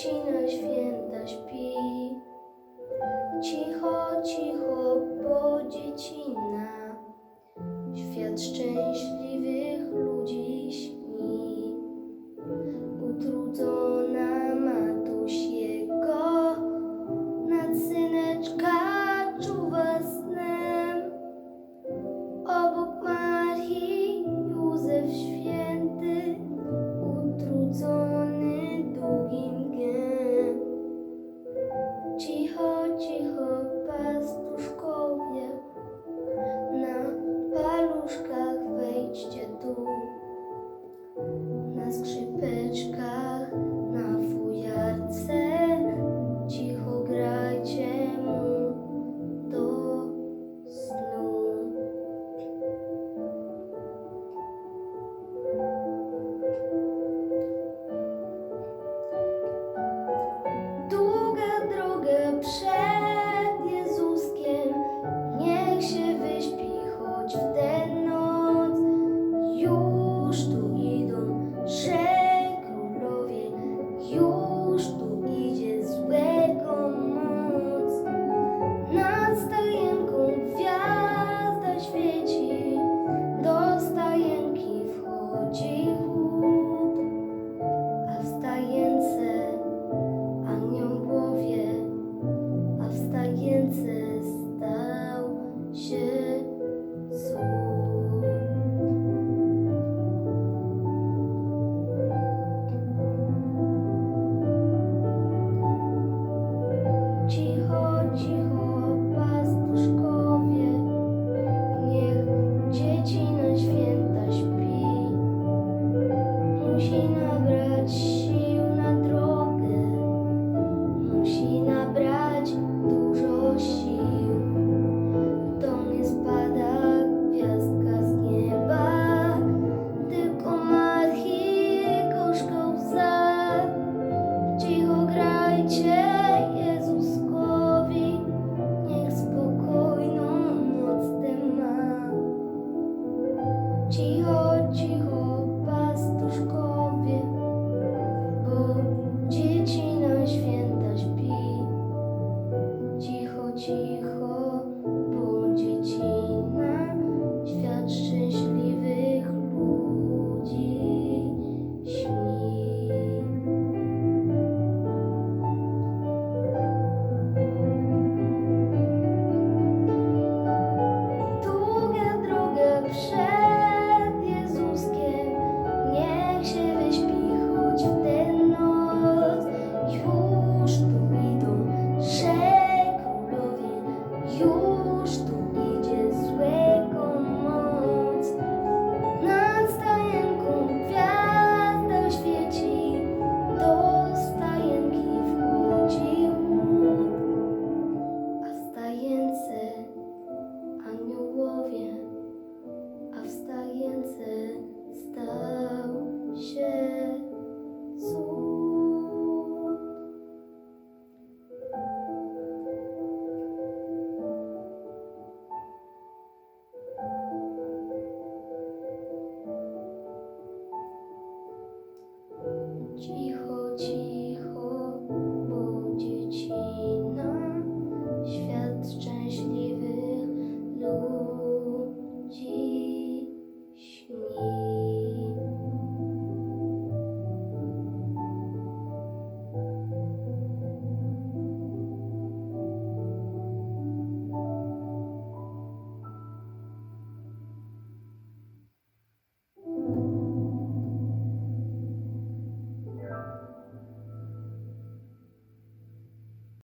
ci święta śpi. Cicho, cicho, bo dziecina, świat szczęśliwy. watching 的影子 Jesus.